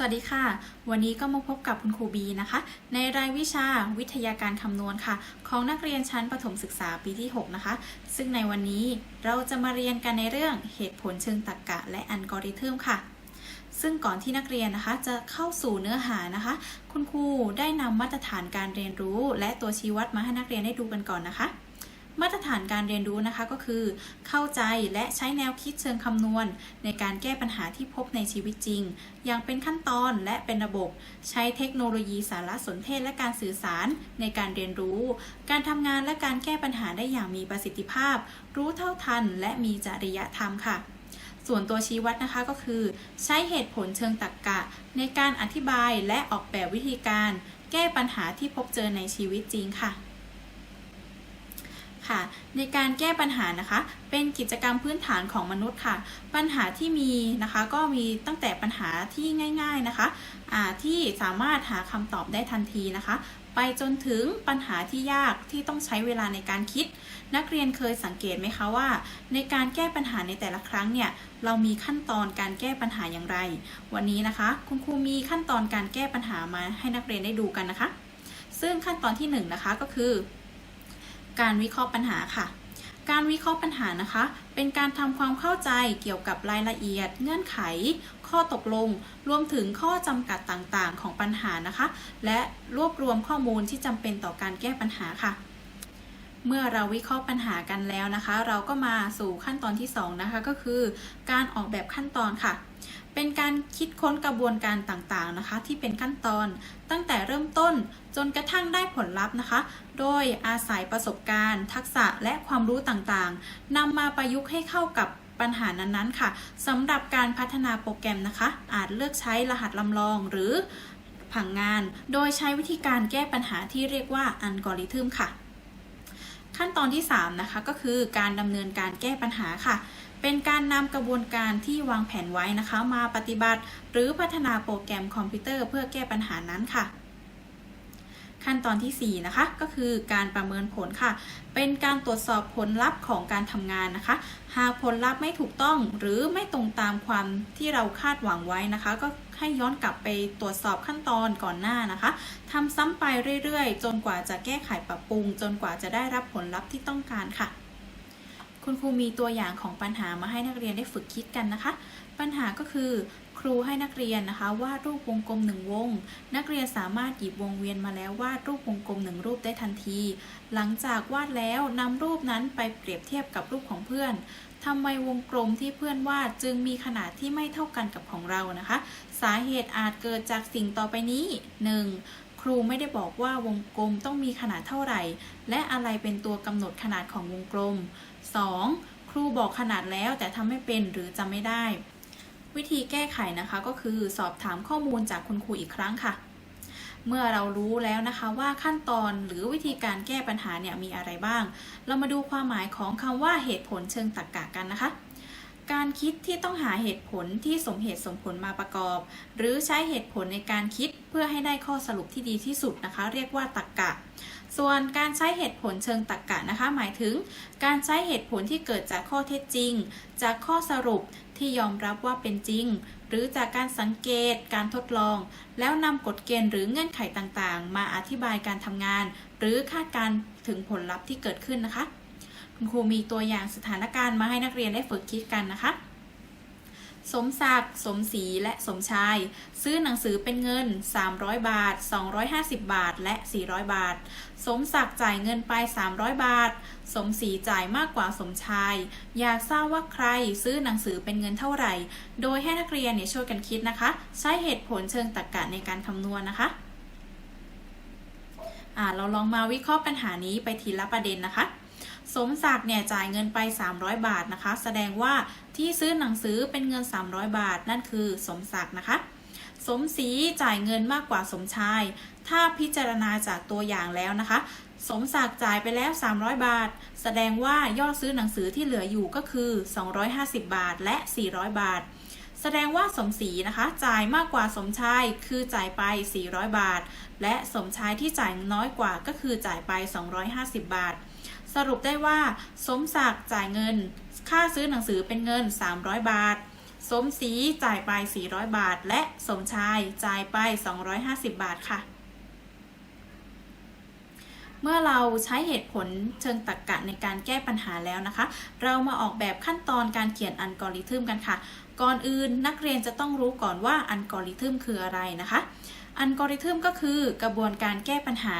สวัสดีค่ะ วันนี้ก็มาพบกับคุณครูบีนะคะ ในรายวิชาวิทยาการคำนวณค่ะ ของนักเรียนชั้นประถมศึกษาปีที่ 6 นะคะ ซึ่งในวันนี้เราจะมาเรียนกันในเรื่องเหตุผลเชิงตรรกะและอัลกอริทึมค่ะ ซึ่งก่อนที่นักเรียนนะคะจะเข้าสู่เนื้อหานะคะ คุณครูได้นำมาตรฐานการเรียนรู้ และตัวชี้วัดมาให้นักเรียนได้ดูกันก่อนนะคะ มาตรฐานการเรียนรู้นะคะก็คือ เข้าใจและใช้แนวคิดเชิงคำนวณ ในการแก้ปัญหาที่พบในชีวิตจริง อย่างเป็นขั้นตอนและเป็นระบบ ใช้เทคโนโลยีสารสนเทศและการสื่อสารในการเรียนรู้ การทำงานและการแก้ปัญหาได้อย่างมีประสิทธิภาพ รู้เท่าทัน และมีจริยธรรมค่ะส่วนตัวชี้วัดนะคะก็คือ ใช้เหตุผลเชิงตรรกกะ ในการอธิบายและออกแบบวิธีการ แก้ปัญหาที่พบเจอในชีวิตจริงค่ะ ค่ะ ในการแก้ปัญหานะคะ เป็นกิจกรรมพื้นฐานของมนุษย์ค่ะ ปัญหาที่มีนะคะก็มีตั้งแต่ปัญหาที่ง่าย ๆนะคะะที่สามารถหาคำตอบได้ทันทีนะคะ ไปจนถึงปัญหาที่ยากที่ต้องใช้เวลาในการคิด นักเรียนเคยสังเกตไหมคะว่า ในการแก้ปัญหาในแต่ละครั้งเนี่ยเรามีขั้นตอนการแก้ปัญหาอย่างไร วันนี้นะคะ คุณครูมีขั้นตอนการแก้ปัญหามาให้นักเรียนได้ดูกันนะคะ ซึ่งขั้นตอนที่1นนะคะก็คือ การวิเคราะห์ปัญหาค่ะ การวิเคราะห์ปัญหานะคะ เป็นการทำความเข้าใจเกี่ยวกับรายละเอียด เงื่อนไข ข้อตกลง รวมถึงข้อจำกัดต่างๆ ของปัญหานะคะ และรวบรวมข้อมูลที่จำเป็นต่อการแก้ปัญหาค่ะ เมื่อเราวิเคราะห์ปัญหากันแล้วนะคะ เราก็มาสู่ขั้นตอนที่2นะคะก็คือ การออกแบบขั้นตอนค่ะ เป็นการคิดค้นกระบวนการต่างๆนะคะ ที่เป็นขั้นตอน ตั้งแต่เริ่มต้นจนกระทั่งได้ผลลัพธ์นะคะ โดยอาศัยประสบการณ์ ทักษะและความรู้ต่างๆนำมาประยุกต์ให้เข้ากับปัญหานั้นๆค่ะสำหรับการพัฒนาโปรแกรมนะคะ อาจเลือกใช้รหัสลำลองหรือผังงาน โดยใช้วิธีการแก้ปัญหาที่เรียกว่าอัลกอริทึมค่ะ ขั้นตอนที่ 3 นะคะ ก็คือการดำเนินการแก้ปัญหาค่ะ เป็นการนำกระบวนการที่วางแผนไว้นะคะ มาปฏิบัติ หรือพัฒนาโปรแกรมคอมพิวเตอร์เพื่อแก้ปัญหานั้นค่ะ ขั้นตอนที่ 4 นะคะ ก็คือการประเมินผลค่ะ เป็นการตรวจสอบผลลัพธ์ของการทำงานนะคะ หากผลลัพธ์ไม่ถูกต้องหรือไม่ตรงตามความที่เราคาดหวังไว้นะคะ ก็ให้ย้อนกลับไปตรวจสอบขั้นตอนก่อนหน้านะคะทำซ้ำไปเรื่อยๆ จนกว่าจะแก้ไขปรับปรุง จนกว่าจะได้รับผลลัพธ์ที่ต้องการค่ะ คุณครูมีตัวอย่างของปัญหามาให้นักเรียนได้ฝึกคิดกันนะคะ ปัญหาก็คือ ครูให้นักเรียนนะคะวาดรูปวงกลมหนึ่งวง นักเรียนสามารถหยิบวงเวียนมาแล้ววาดรูปวงกลมหนึ่งรูปได้ทันที หลังจากวาดแล้วนำรูปนั้นไปเปรียบเทียบกับรูปของเพื่อนทำไมวงกลมที่เพื่อนวาดจึงมีขนาดที่ไม่เท่ากันกับของเรานะคะ สาเหตุอาจเกิดจากสิ่งต่อไปนี้ 1. ครูไม่ได้บอกว่าวงกลมต้องมีขนาดเท่าไหร่ และอะไรเป็นตัวกำหนดขนาดของวงกลม 2. ครูบอกขนาดแล้วแต่ทำไม่เป็นหรือจำไม่ได้ วิธีแก้ไขนะคะก็คือสอบถามข้อมูลจากคุณครูอีกครั้งค่ะ เมื่อเรารู้แล้วนะคะว่าขั้นตอนหรือวิธีการแก้ปัญหาเนี่ยมีอะไรบ้าง เรามาดูความหมายของคำว่าเหตุผลเชิงตรรกะกันนะคะ การคิดที่ต้องหาเหตุผลที่สมเหตุสมผลมาประกอบ หรือใช้เหตุผลในการคิดเพื่อให้ได้ข้อสรุปที่ดีที่สุดนะคะ เรียกว่าตรรกะ ส่วนการใช้เหตุผลเชิงตรรกกะนะคะ หมายถึง การใช้เหตุผลที่เกิดจากข้อเท็จจริง จากข้อสรุปที่ยอมรับว่าเป็นจริง หรือจากการสังเกต การทดลอง แล้วนำกฎเกณฑ์หรือเงื่อนไขต่างๆ มาอธิบายการทำงาน หรือคาดการถึงผลลัพธ์ที่เกิดขึ้นนะคะ คุณครูมีตัวอย่างสถานการณ์มาให้นักเรียนได้ฝึกคิดกันนะคะ สมศักดิ์ สมศรี และสมชาย ซื้อหนังสือเป็นเงิน 300 บาท 250 บาท และ 400 บาท สมศักดิ์จ่ายเงินไป 300 บาท สมศรีจ่ายมากกว่าสมชาย อยากทราบว่าใครซื้อหนังสือเป็นเงินเท่าไหร่ โดยให้นักเรียนเนี่ยช่วยกันคิดนะคะ ใช้เหตุผลเชิงตรรกะในการคำนวณนนะคะอ่าเราลองมาวิเคราะห์ปัญหานี้ไปทีละประเด็นนะคะ สมศักดิ์เนี่ยจ่ายเงินไป 300 บาทนะคะ แสดงว่าที่ซื้อหนังสือเป็นเงิน 300 บาท นั่นคือสมศักดิ์นะคะ สมศรีจ่ายเงินมากกว่าสมชาย ถ้าพิจารณาจากตัวอย่างแล้วนะคะ สมศักดิ์จ่ายไปแล้ว 300 บาท แสดงว่ายอดซื้อหนังสือที่เหลืออยู่ก็คือ 250 บาทและ 400 บาท แสดงว่าสมศรีนะคะ จ่ายมากกว่าสมชาย คือจ่ายไป 400 บาท และสมชายที่จ่ายน้อยกว่าก็คือจ่ายไป 250 บาท สรุปได้ว่า สมศักดิ์จ่ายเงิน ค่าซื้อหนังสือเป็นเงิน 300 บาท สมศรีจ่ายไป 400 บาท และสมชายจ่ายไป 250 บาทค่ะ เมื่อเราใช้เหตุผลเชิงตรรกกะในการแก้ปัญหาแล้วนะคะ เรามาออกแบบขั้นตอนการเขียนอัลกอริทึมกันค่ะ ก่อนอื่นนักเรียนจะต้องรู้ก่อนว่าอัลกอริทึมคืออะไรนะคะ อัลกอริทึมก็คือกระบวนการแก้ปัญหา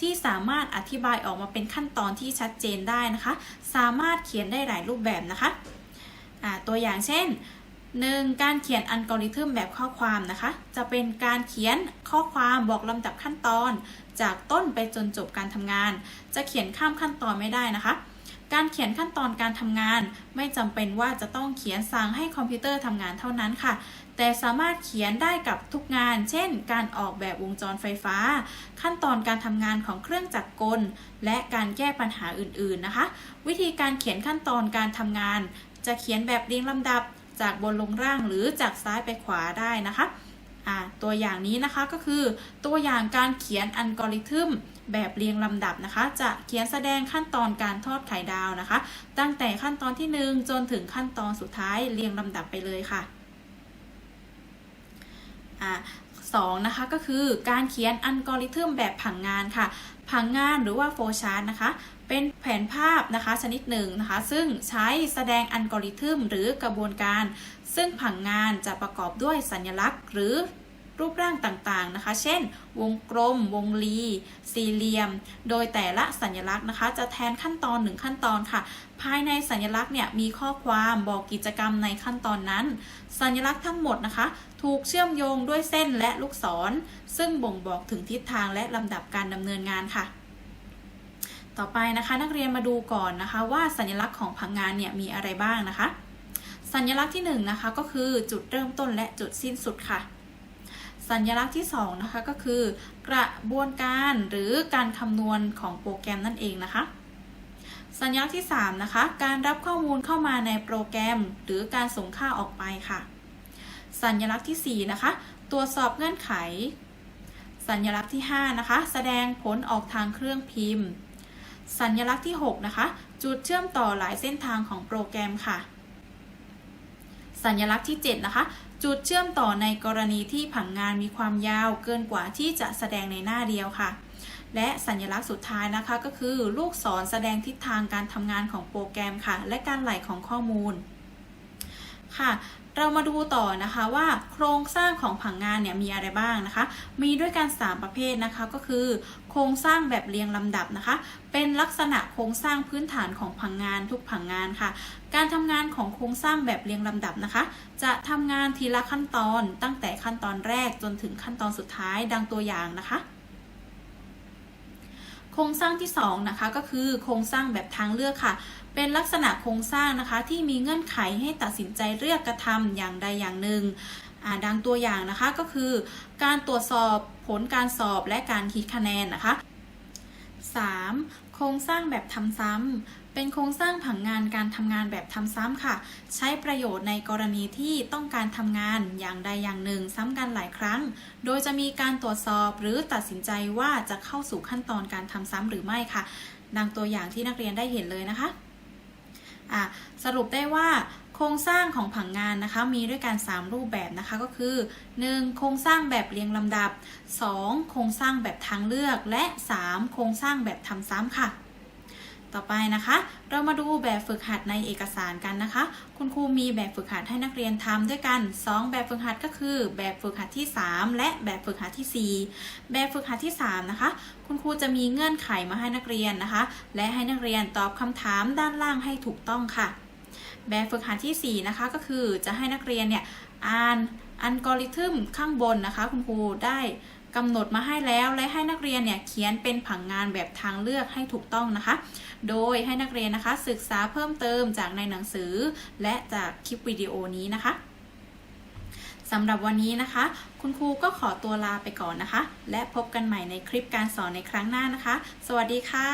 ที่สามารถอธิบายออกมาเป็นขั้นตอนที่ชัดเจนได้นะคะ สามารถเขียนได้หลายรูปแบบนะคะะตัวอย่างเช่น 1. การเขียนอัลกอริทึมแบบข้อความนะคะ จะเป็นการเขียนข้อความบอกลำดับขั้นตอน จากต้นไปจนจบการทำงาน จะเขียนข้ามขั้นตอนไม่ได้นะคะการเขียนขั้นตอนการทำงาน ไม่จำเป็นว่าจะต้องเขียนสั่งให้คอมพิวเตอร์ทำงานเท่านั้นค่ะ แต่สามารถเขียนได้กับทุกงาน เช่น การออกแบบวงจรไฟฟ้า ขั้นตอนการทำงานของเครื่องจักรกล และการแก้ปัญหาอื่นๆนะคะ วิธีการเขียนขั้นตอนการทำงาน จะเขียนแบบเรียงลำดับจากบนลงล่างหรือจากซ้ายไปขวาได้นะคะตัวอย่างนี้นะคะก็คือตัวอย่างการเขียนอัลกอริทึมแบบเรียงลำดับนะคะ จะเขียนแสดงขั้นตอนการทอดไข่ดาวนะคะ ตั้งแต่ขั้นตอนที่ 1 จนถึงขั้นตอนสุดท้ายเรียงลำดับไปเลยค่ะ สองนะคะก็คือการเขียนอัลกอริทึมแบบผังงานค่ะ ผังงานหรือว่าโฟชาร์ตนะคะ เป็นแผนภาพนะคะชนิดหนึ่งนะคะ ซึ่งใช้แสดงอัลกอริทึมหรือกระบวนการ ซึ่งผังงานจะประกอบด้วยสัญลักษณ์ หรือ รูปร่างต่างๆนะคะ เช่น วงกลม วงรี สี่เหลี่ยม โดยแต่ละสัญลักษณ์นะคะ จะแทนขั้นตอนหนึ่งขั้นตอนค่ะ ภายในสัญลักษณ์เนี่ยมีข้อความบอกกิจกรรมในขั้นตอนนั้น สัญลักษณ์ทั้งหมดนะคะ ถูกเชื่อมโยงด้วยเส้นและลูกศร ซึ่งบ่งบอกถึงทิศทางและลำดับการดำเนินงานค่ะต่อไปนะคะนักเรียนมาดูก่อนนะคะว่าสัญลักษณ์ของผังงานเนี่ยมีอะไรบ้างนะคะ สัญลักษณ์ที่1นนะคะก็คือจุดเริ่มต้นและจุดสิ้นสุดค่ะ สัญลักษณ์ที่2นะคะก็คือกระบวนการหรือการคำนวณของโปรแกรมนั่นเองนะคะ สัญลักษณ์ที่3นะคะการรับข้อมูลเข้ามาในโปรแกรม หรือการส่งค่าออกไปค่ะ สัญลักษณ์ที่4นะคะตรวจสอบเงื่อนไข สัญลักษณ์ที่5นะคะแสดงผลออกทางเครื่องพิมพ์ สัญลักษณ์ที่6นะคะจุดเชื่อมต่อหลายเส้นทางของโปรแกรมค่ะ สัญลักษณ์ที่7นะคะ จุดเชื่อมต่อในกรณีที่ผังงานมีความยาวเกินกว่าที่จะแสดงในหน้าเดียวค่ะ และสัญลักษณ์สุดท้ายนะคะก็คือ ลูกศรแสดงทิศทางการทำงานของโปรแกรมค่ะ และการไหลของข้อมูล ค่ะ เรามาดูต่อนะคะว่าโครงสร้างของผังงานเนี่ยมีอะไรบ้างนะคะ มีด้วยกัน 3 ประเภทนะคะก็คือ โครงสร้างแบบเรียงลำดับนะคะ เป็นลักษณะโครงสร้างพื้นฐานของผังงานทุกผังงานค่ะ การทำงานของโครงสร้างแบบเรียงลำดับนะคะ จะทำงานทีละขั้นตอนตั้งแต่ขั้นตอนแรกจนถึงขั้นตอนสุดท้ายดังตัวอย่างนะคะครงสร้างที่2นะคะก็คือโครงสร้างแบบทางเลือกค่ะ เป็นลักษณะโครงสร้างนะคะที่มีเงื่อนไขให้ตัดสินใจเลือกกระทำอย่างใดอย่างหนึ่งดังตัวอย่างนะคะก็คือ การตรวจสอบผลการสอบและการคิดคะแนนนะคะ 3. โครงสร้างแบบทำซ้ำเป็นโครงสร้างผังงานการทำงานแบบทำซ้ำค่ะ ใช้ประโยชน์ในกรณีที่ต้องการทำงานอย่างใดอย่างหนึ่งซ้ำกันหลายครั้ง โดยจะมีการตรวจสอบหรือตัดสินใจว่าจะเข้าสู่ขั้นตอนการทำซ้ำหรือไม่ค่ะ ดังตัวอย่างที่นักเรียนได้เห็นเลยนะคะ สรุปได้ว่าโครงสร้างของผังงานนะคะมีด้วยกัน 3 รูปแบบนะคะก็คือ 1. โครงสร้างแบบเรียงลำดับ 2. โครงสร้างแบบทางเลือก และ 3. โครงสร้างแบบทำซ้ำค่ะ ต่อไปนะคะ เรามาดูแบบฝึกหัดในเอกสารกันนะคะ คุณครูมีแบบฝึกหัดให้นักเรียนทำด้วยกัน 2 แบบฝึกหัดก็คือ แบบฝึกหัดที่ 3 และแบบฝึกหัดที่ 4 แบบฝึกหัดที่ 3 นะคะ คุณครูจะมีเงื่อนไขมาให้นักเรียนนะคะ และให้นักเรียนตอบคำถามด้านล่างให้ถูกต้องค่ะ แบบฝึกหัดที่ 4 นะคะก็คือจะให้นักเรียนเนี่ยอ่านอัลกอริทึมข้างบนนะคะ คุณครูได้ กำหนดมาให้แล้วและให้นักเรียนเนี่ยเขียนเป็นผังงานแบบทางเลือกให้ถูกต้องนะคะ โดยให้นักเรียนนะคะ ศึกษาเพิ่มเติมจากในหนังสือ และจากคลิปวิดีโอนี้นะคะสำหรับวันนี้นะคะ คุณครูก็ขอตัวลาไปก่อนนะคะ และพบกันใหม่ในคลิปการสอนในครั้งหน้านะคะ สวัสดีค่ะ